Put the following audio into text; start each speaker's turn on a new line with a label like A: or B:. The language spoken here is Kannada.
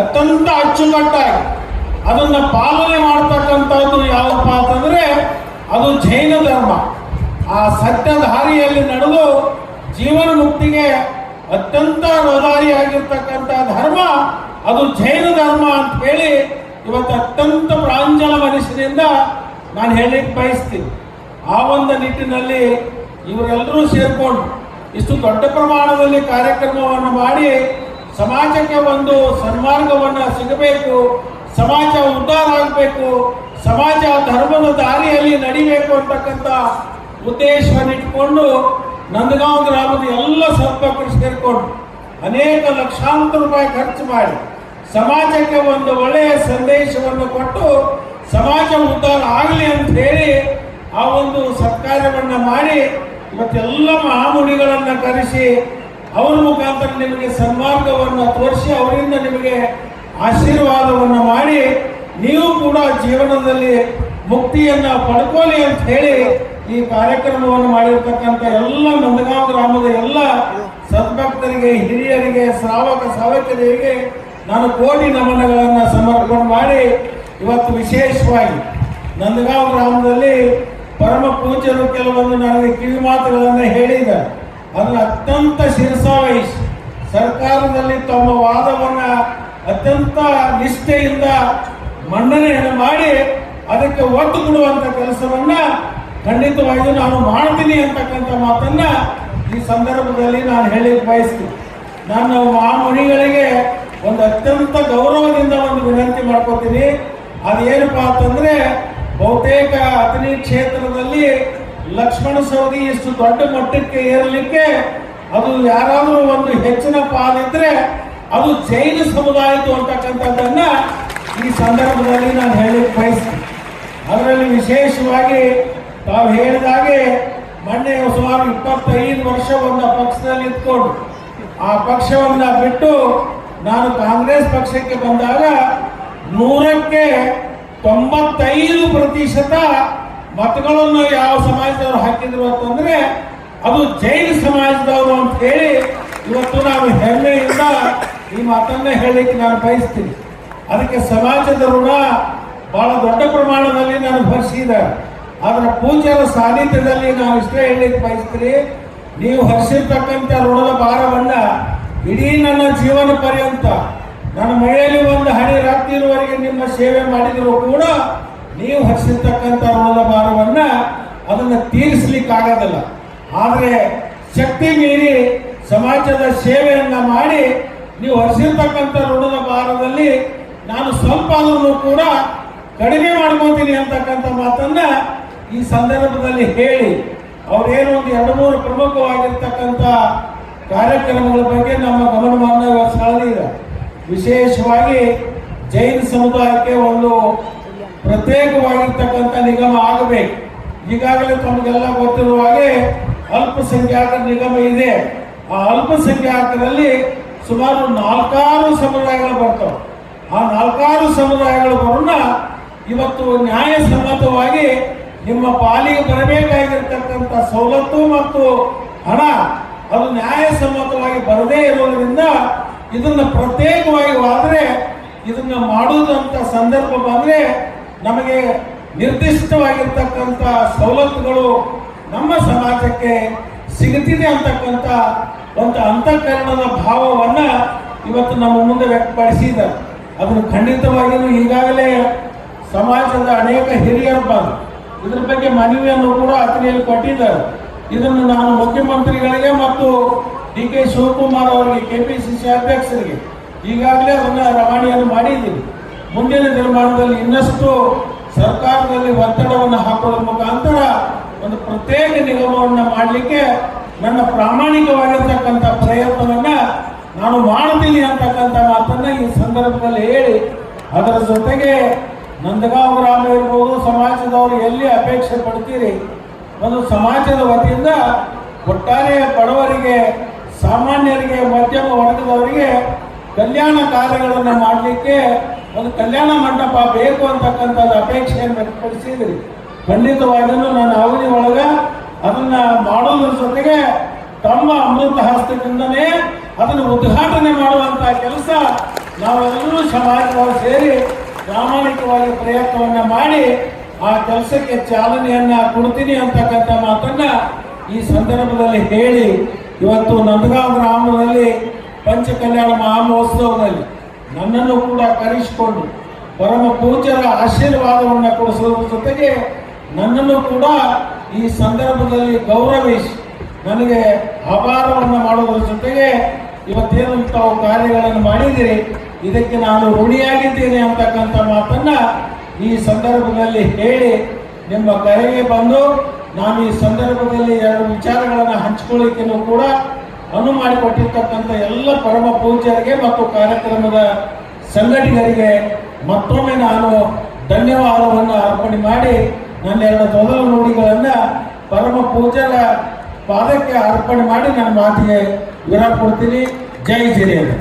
A: ಅತ್ಯಂತ ಅಚ್ಚುಕಟ್ಟಾಗಿ ಅದನ್ನು ಪಾಲನೆ ಮಾಡ್ತಕ್ಕಂಥದ್ದು ಯಾವಪ್ಪ ಅಂತಂದ್ರೆ ಅದು ಜೈನ ಧರ್ಮ. ಆ ಸತ್ಯಧಾರಿಯಲ್ಲಿ ನಡೆದು ಜೀವನ ಮುಕ್ತಿಗೆ ಅತ್ಯಂತ ರೋದಾರಿಯಾಗಿರ್ತಕ್ಕಂಥ ಧರ್ಮ ಅದು ಜೈನ ಧರ್ಮ ಅಂತ ಹೇಳಿ ಇವತ್ತು ಅತ್ಯಂತ ಪ್ರಾಂಜಲ ಮನುಷ್ಯನಿಂದ ನಾನು ಹೇಳಲಿಕ್ಕೆ ಬಯಸ್ತೀನಿ. ಆ ಒಂದು ನಿಟ್ಟಿನಲ್ಲಿ ಇವರೆಲ್ಲರೂ ಸೇರಿಕೊಂಡು ಇಷ್ಟು ದೊಡ್ಡ ಪ್ರಮಾಣದಲ್ಲಿ ಕಾರ್ಯಕ್ರಮವನ್ನು ಮಾಡಿ ಸಮಾಜಕ್ಕೆ ಒಂದು ಸನ್ಮಾರ್ಗವನ್ನು ಸಿಗಬೇಕು, ಸಮಾಜ ಉದ್ಧಾರ ಆಗಬೇಕು, ಸಮಾಜ ಧರ್ಮದ ದಾರಿಯಲ್ಲಿ ನಡಿಬೇಕು ಅಂತಕ್ಕಂಥ ಉದ್ದೇಶವನ್ನು ಇಟ್ಕೊಂಡು ನಂದಗಾಂವ್ ಗ್ರಾಮದ ಎಲ್ಲ ಸದ್ಭಕ್ತರು ಸೇರಿಕೊಂಡು ಅನೇಕ ಲಕ್ಷಾಂತರ ರೂಪಾಯಿ ಖರ್ಚು ಮಾಡಿ ಸಮಾಜಕ್ಕೆ ಒಂದು ಒಳ್ಳೆಯ ಸಂದೇಶವನ್ನು ಕೊಟ್ಟು ಸಮಾಜ ಉದ್ಧಾರ ಆಗಲಿ ಅಂತ ಹೇಳಿ ಆ ಒಂದು ಸತ್ಕಾರ್ಯವನ್ನು ಮಾಡಿ ಇವತ್ತೆಲ್ಲ ಮಹಾಮುನಿಗಳನ್ನು ಕರೆಸಿ ಅವರ ಮುಖಾಂತರ ನಿಮಗೆ ಸನ್ಮಾರ್ಗವನ್ನು ತೋರಿಸಿ ಅವರಿಂದ ನಿಮಗೆ ಆಶೀರ್ವಾದವನ್ನು ಮಾಡಿ ನೀವು ಕೂಡ ಜೀವನದಲ್ಲಿ ಮುಕ್ತಿಯನ್ನ ಪಡ್ಕೊಳ್ಳಿ ಅಂತ ಹೇಳಿ ಈ ಕಾರ್ಯಕ್ರಮವನ್ನು ಮಾಡಿರ್ತಕ್ಕಂಥ ಎಲ್ಲ ನಂದಗಾಂವ್ ಗ್ರಾಮದ ಎಲ್ಲ ಸದ್ಭಕ್ತರಿಗೆ, ಹಿರಿಯರಿಗೆ, ಶ್ರಾವಕ ಸಾವಕರಿಗೆ ನಾನು ಕೋಟಿ ನಮನಗಳನ್ನು ಸಮರ್ಪಣೆ ಮಾಡಿ ಇವತ್ತು ವಿಶೇಷವಾಗಿ ನಂದಗಾಂವ್ ಗ್ರಾಮದಲ್ಲಿ ಪರಮ ಪೂಜ್ಯರು ಕೆಲವೊಂದು ನನಗೆ ಕಿವಿ ಮಾತುಗಳನ್ನು ಹೇಳಿದ್ದಾರೆ. ಅದನ್ನು ಅತ್ಯಂತ ಶಿರಸಾವಹಿಸಿ ಸರ್ಕಾರದಲ್ಲಿ ತಮ್ಮ ವಾದವನ್ನು ಅತ್ಯಂತ ನಿಷ್ಠೆಯಿಂದ ಮನ್ನಣೆ ಮಾಡಿ ಅದಕ್ಕೆ ಒತ್ತು ಕೊಡುವಂತ ಕೆಲಸವನ್ನ ಖಂಡಿತವಾಗಿಯೂ ನಾನು ಮಾಡ್ತೀನಿ ಅಂತಕ್ಕಂಥ ಮಾತನ್ನ ಈ ಸಂದರ್ಭದಲ್ಲಿ ನಾನು ಹೇಳಿ ಬಯಸ್ತೀನಿ. ನಾನು ಮಣಿಗಳಿಗೆ ಒಂದು ಅತ್ಯಂತ ಗೌರವದಿಂದ ಒಂದು ವಿನಂತಿ ಮಾಡ್ಕೋತೀನಿ. ಅದೇನಪ್ಪ ಅಂತಂದ್ರೆ ಬಹುತೇಕ ಅತನಿ ಕ್ಷೇತ್ರದಲ್ಲಿ ಲಕ್ಷ್ಮಣ ಸವದಿ ಇಷ್ಟು ದೊಡ್ಡ ಮಟ್ಟಕ್ಕೆ ಏರಲಿಕ್ಕೆ ಅದು ಯಾರಾದರೂ ಒಂದು ಹೆಚ್ಚಿನ ಪಾಲಿದ್ರೆ ಅದು ಜೈನ ಸಮುದಾಯದ್ದು ಅಂತಕ್ಕಂಥದ್ದನ್ನ ಈ ಸಂದರ್ಭದಲ್ಲಿ ನಾನು ಹೇಳಿಕ್ ಬಯಸ್ತೀನಿ. ಅದರಲ್ಲಿ ವಿಶೇಷವಾಗಿ ತಾವು ಹೇಳಿದಾಗೆ ಮೊನ್ನೆ ಸುಮಾರು ಇಪ್ಪತ್ತೈದು ವರ್ಷ ಒಂದು ಪಕ್ಷದಲ್ಲಿ ಇದ್ಕೊಂಡು ಆ ಪಕ್ಷವನ್ನ ಬಿಟ್ಟು ನಾನು ಕಾಂಗ್ರೆಸ್ ಪಕ್ಷಕ್ಕೆ ಬಂದಾಗ ನೂರಕ್ಕೆ ತೊಂಬತ್ತೈದು ಪ್ರತಿಶತ ಮತಗಳನ್ನು ಯಾವ ಸಮಾಜದವರು ಹಾಕಿದ್ರು ಅಂತಂದ್ರೆ ಅದು ಜೈನ ಸಮಾಜದವರು ಅಂತ ಹೇಳಿ ಇವತ್ತು ನಾವು ಹೆಮ್ಮೆಯಿಂದ ಈ ಮಾತನ್ನ ಹೇಳಲಿಕ್ಕೆ ನಾನು ಬಯಸ್ತೀನಿ. ಅದಕ್ಕೆ ಸಮಾಜದ ಋಣ ಬಹಳ ದೊಡ್ಡ ಪ್ರಮಾಣದಲ್ಲಿ ನಾನು ಭರಿಸಿದ್ದಾರೆ ಅದರ ಪೂಜೆಯ ಸಾನ್ನಿಧ್ಯದಲ್ಲಿ ನಾನು ಇಷ್ಟೇ ಹೇಳಲಿಕ್ಕೆ ಬಯಸ್ತೀನಿ. ನೀವು ಹರಿಸಿರ್ತಕ್ಕಂಥ ಋಣದ ಭಾರವನ್ನ ಇಡೀ ನನ್ನ ಜೀವನ ಪರ್ಯಂತ ನನ್ನ ಮಳೆಯಲ್ಲಿ ಒಂದು ರಾತ್ರಿ ರಾತ್ರಿವರೆಗೆ ನಿಮ್ಮ ಸೇವೆ ಮಾಡಿದರೂ ಕೂಡ ನೀವು ಹರಿಸಿರ್ತಕ್ಕಂಥ ಋಣದ ಭಾರವನ್ನ ಅದನ್ನು ತೀರಿಸ್ಲಿಕ್ಕಾಗೋದಿಲ್ಲ. ಆದರೆ ಶಕ್ತಿ ಮೀರಿ ಸಮಾಜದ ಸೇವೆಯನ್ನ ಮಾಡಿ ನೀವು ಹರಿಸಿರ್ತಕ್ಕಂಥ ಋಣದ ಭಾರದಲ್ಲಿ ನಾನು ಸ್ವಲ್ಪ ಆದ್ರೂ ಕೂಡ ಕಡಿಮೆ ಮಾಡ್ಕೋತೀನಿ ಅಂತಕ್ಕಂಥ ಮಾತನ್ನ ಈ ಸಂದರ್ಭದಲ್ಲಿ ಹೇಳಿ. ಅವರೇನು ಒಂದು ಎರಡು ಮೂರು ಪ್ರಮುಖವಾಗಿರ್ತಕ್ಕಂಥ ಕಾರ್ಯಕ್ರಮಗಳ ಬಗ್ಗೆ ನಮ್ಮ ಗಮನವನ್ನು ಇದೆ ವಿಶೇಷವಾಗಿ ಜೈನ ಸಮುದಾಯಕ್ಕೆ ಒಂದು ಪ್ರತ್ಯೇಕವಾಗಿರ್ತಕ್ಕಂಥ ನಿಗಮ ಆಗಬೇಕು. ಈಗಾಗಲೇ ತಮಗೆಲ್ಲ ಗೊತ್ತಿರುವ ಹಾಗೆ ಅಲ್ಪಸಂಖ್ಯಾತರ ನಿಗಮ ಇದೆ. ಆ ಅಲ್ಪಸಂಖ್ಯಾತರಲ್ಲಿ ಸುಮಾರು ನಾಲ್ಕಾರು ಸಮುದಾಯಗಳು ಬರ್ತವೆ. ಆ ನಾಲ್ಕಾರು ಸಮುದಾಯಗಳು ಬರೋಣ ಇವತ್ತು ನ್ಯಾಯಸಮ್ಮತವಾಗಿ ನಿಮ್ಮ ಪಾಲಿಗೆ ಬರಬೇಕಾಗಿರ್ತಕ್ಕಂಥ ಸವಲತ್ತು ಮತ್ತು ಹಣ ಅದು ನ್ಯಾಯಸಮ್ಮತವಾಗಿ ಬರದೇ ಇರೋದರಿಂದ ಇದನ್ನು ಪ್ರತ್ಯೇಕವಾಗಿ ಆದರೆ ಇದನ್ನು ಮಾಡುವುದಂಥ ಸಂದರ್ಭ ಬಂದ್ರೆ ನಮಗೆ ನಿರ್ದಿಷ್ಟವಾಗಿರ್ತಕ್ಕಂಥ ಸವಲತ್ತುಗಳು ನಮ್ಮ ಸಮಾಜಕ್ಕೆ ಸಿಗುತ್ತಿದೆ ಅಂತಕ್ಕಂಥ ಒಂದು ಅಂತಃಕರಣದ ಭಾವವನ್ನ ಇವತ್ತು ನಮ್ಮ ಮುಂದೆ ವ್ಯಕ್ತಪಡಿಸಿದ್ದಾರೆ. ಅದನ್ನು ಖಂಡಿತವಾಗಿಯೂ ಈಗಾಗಲೇ ಸಮಾಜದ ಅನೇಕ ಹಿರಿಯರು ಬಂದು ಇದ್ರ ಬಗ್ಗೆ ಮನವಿಯನ್ನು ಕೂಡ ಅತಿಥಿಯಲ್ಲಿ ಕೊಟ್ಟಿದ್ದಾರೆ. ಇದನ್ನು ನಾನು ಮುಖ್ಯಮಂತ್ರಿಗಳಿಗೆ ಮತ್ತು ಡಿ ಕೆ ಶಿವಕುಮಾರ್ ಅವರಿಗೆ, ಕೆ ಪಿ ಸಿ ಸಿ ಅಧ್ಯಕ್ಷರಿಗೆ ಈಗಾಗಲೇ ಅದನ್ನು ರವಾನೆಯನ್ನು ಮಾಡಿದ್ದೀನಿ. ಮುಂದಿನ ನಿರ್ಮಾಣದಲ್ಲಿ ಇನ್ನಷ್ಟು ಸರ್ಕಾರದಲ್ಲಿ ಒತ್ತಡವನ್ನು ಹಾಕೋದ್ರ ಮುಖಾಂತರ ಒಂದು ಪ್ರತ್ಯೇಕ ನಿಗಮವನ್ನು ಮಾಡಲಿಕ್ಕೆ ನನ್ನ ಪ್ರಾಮಾಣಿಕವಾಗಿರ್ತಕ್ಕಂಥ ಪ್ರಯತ್ನವನ್ನ ನಾನು ಮಾಡ್ತೀನಿ ಅಂತಕ್ಕಂಥ ಮಾತನ್ನ ಈ ಸಂದರ್ಭದಲ್ಲಿ ಹೇಳಿ, ಅದರ ಜೊತೆಗೆ ನಂದಗಾಂವ್ ಗ್ರಾಮ ಇರ್ಬೋದು, ಸಮಾಜದವರು ಎಲ್ಲಿ ಅಪೇಕ್ಷೆ ಪಡ್ತೀರಿ? ಒಂದು ಸಮಾಜದ ವತಿಯಿಂದ ಒಟ್ಟಾರೆ ಬಡವರಿಗೆ, ಸಾಮಾನ್ಯರಿಗೆ, ಮಧ್ಯಮ ವರ್ಗದವರಿಗೆ ಕಲ್ಯಾಣ ಕಾರ್ಯಗಳನ್ನು ಮಾಡಲಿಕ್ಕೆ ಒಂದು ಕಲ್ಯಾಣ ಮಂಟಪ ಬೇಕು ಅಂತಕ್ಕಂಥದ್ದು ಅಪೇಕ್ಷೆಯನ್ನು ವ್ಯಕ್ತಪಡಿಸಿದ್ರಿ ಖಂಡಿತವಾಗಿಯೂ ನನ್ನ ಅವಧಿ ಒಳಗ ಅದನ್ನ ಮಾಡೋದ್ರ ಜೊತೆಗೆ ತಮ್ಮ ಅಮೃತ ಹಸ್ತದಿಂದನೇ ಅದನ್ನು ಉದ್ಘಾಟನೆ ಮಾಡುವಂತಹ ಕೆಲಸ ನಾವೆಲ್ಲರೂ ಸಮಾಜವಾಗಿ ಸೇರಿ ಪ್ರಾಮಾಣಿಕವಾಗಿ ಪ್ರಯತ್ನವನ್ನ ಮಾಡಿ ಆ ಕೆಲಸಕ್ಕೆ ಚಾಲನೆಯನ್ನ ಕೊಡ್ತೀನಿ ಅಂತಕ್ಕಂಥ ಮಾತನ್ನ ಈ ಸಂದರ್ಭದಲ್ಲಿ ಹೇಳಿ ಇವತ್ತು ನಂದಗಾಂವ್ ಗ್ರಾಮದಲ್ಲಿ ಪಂಚಕಲ್ಯಾಣ ಮಹಾಮಹೋತ್ಸವದಲ್ಲಿ ನನ್ನನ್ನು ಕೂಡ ಕರೆಸಿಕೊಂಡು ಪರಮ ಪೂಜ್ಯರ ಆಶೀರ್ವಾದವನ್ನು ಕೊಡಿಸುವ ಜೊತೆಗೆ ನನ್ನನ್ನು ಕೂಡ ಈ ಸಂದರ್ಭದಲ್ಲಿ ಗೌರವಿಸಿ ನನಗೆ ಅಪಾರವನ್ನು ಮಾಡುವುದರ ಜೊತೆಗೆ ಇವತ್ತೇನು ತಾವು ಕಾರ್ಯಗಳನ್ನು ಮಾಡಿದಿರಿ ಇದಕ್ಕೆ ನಾನು ಋಣಿಯಾಗಿದ್ದೇನೆ ಅಂತಕ್ಕಂಥ ಮಾತನ್ನ ಈ ಸಂದರ್ಭದಲ್ಲಿ ಹೇಳಿ ನಿಮ್ಮ ಕರೆಗೆ ಬಂದು ನಾನು ಈ ಸಂದರ್ಭದಲ್ಲಿ ಎರಡು ವಿಚಾರಗಳನ್ನು ಹಂಚಿಕೊಳ್ಳಿಕ್ಕೂ ಕೂಡ ಅನು ಮಾಡಿಕೊಟ್ಟಿರ್ತಕ್ಕಂಥ ಎಲ್ಲ ಪರಮ ಪೂಜ್ಯರಿಗೆ ಮತ್ತು ಕಾರ್ಯಕ್ರಮದ ಸಂಘಟಕರಿಗೆ ಮತ್ತೊಮ್ಮೆ ನಾನು ಧನ್ಯವಾದವನ್ನು ಅರ್ಪಣೆ ಮಾಡಿ ನನ್ನ ಎರಡು ಮೊದಲ ನುಡಿಗಳನ್ನು ಪರಮ ಪೂಜ್ಯರ ಪಾದಕ್ಕೆ ಅರ್ಪಣೆ ಮಾಡಿ ನನ್ನ ಮಾತಿಗೆ ವಿರಾಮ ಕೊಡ್ತೀನಿ. ಜೈ ಹಿರಿಯರು.